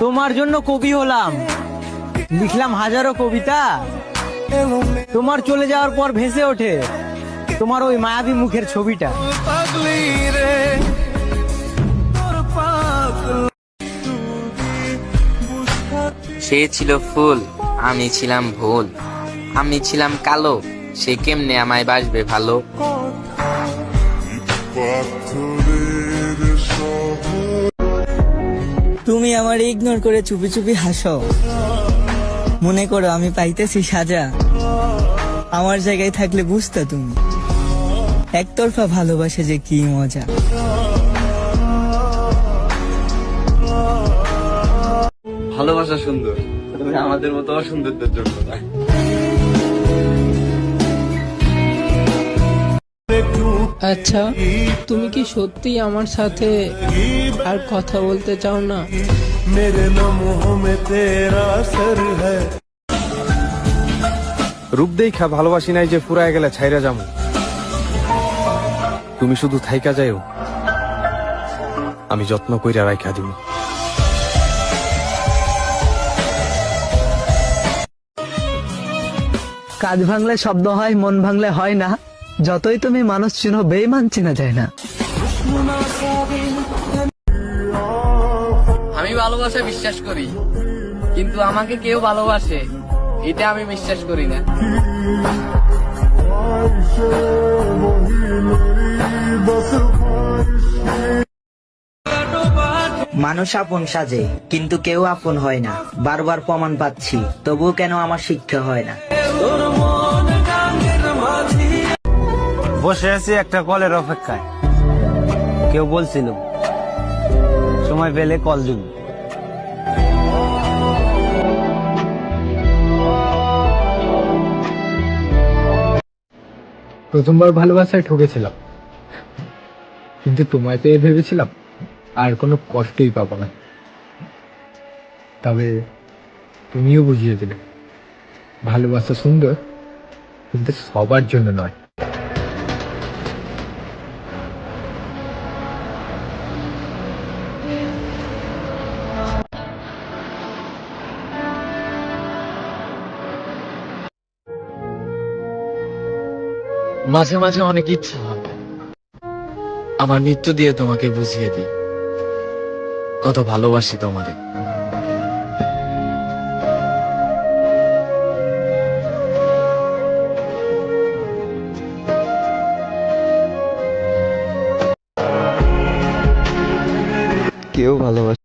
তোমার জন্য কবি হলাম। লিখলাম হাজারো কবিতা। তোমার চলে যাওয়ার পর ভেসে ওঠে। তোমার ওই মায়াবী মুখের ছবিটা। সে ছিল ফুল আমি ছিলাম ভুল। আমি ছিলাম কালো সে কেমনে আমায় বাসবে ভালো? তুমি আমার ইগনোর করে চুপি চুপি হাসো। মনে করো আমি পাইতেছি সাজা। আমার জায়গায় থাকলে বুঝতা তুমি। একতরফা ভালোবাসা যে কি মজা। ভালোবাসা সুন্দর। তুমি আমাদের মতো অসুন্দরদের জন্য আচ্ছা তুমি কি সত্যি আমার সাথে আর কথা বলতে চাও না? রূপ দেখা ভালোবাসি নাই যে পুরায় গেলে ছাইরা যামু। তুমি শুধু থাইকা যাইও। আমি যত্ন কইরা রাইখা দিব। কাজ ভাঙলে শব্দ হয় মন ভাঙলে হয় না। যতই তুমি মানুষ চিনো বেইমান চিনা যায় না। আমি ভালোবাসা বিশ্বাস করি কিন্তু আমাকে কেউ ভালোবাসে এটা আমি বিশ্বাস করি না। মানুষ আপন সাজে কিন্তু কেউ আপন হয় না। বারবার প্রমাণ পাচ্ছি তবুও কেন আমার শিক্ষা হয় না? বসে আছি একটা কলের অপেক্ষায়। কেউ বলছিল, সময় পেলে কল দিব। প্রথমবার ভালোবাসায় ঠকেছিলাম। কিন্তু তোমায় পেয়ে ভেবেছিলাম আর কোনো কষ্টই পাবো না। তবে তুমিও বুঝিয়ে দিলে, ভালোবাসা সুন্দর, কিন্তু সবার জন্য নয়। মাঝে মাঝে অনেক ইচ্ছা হয় আমার মৃত্যু দিয়ে তোমাকে বুঝিয়ে দিই। কত ভালোবাসি তোমারে কেউ ভালোবাসে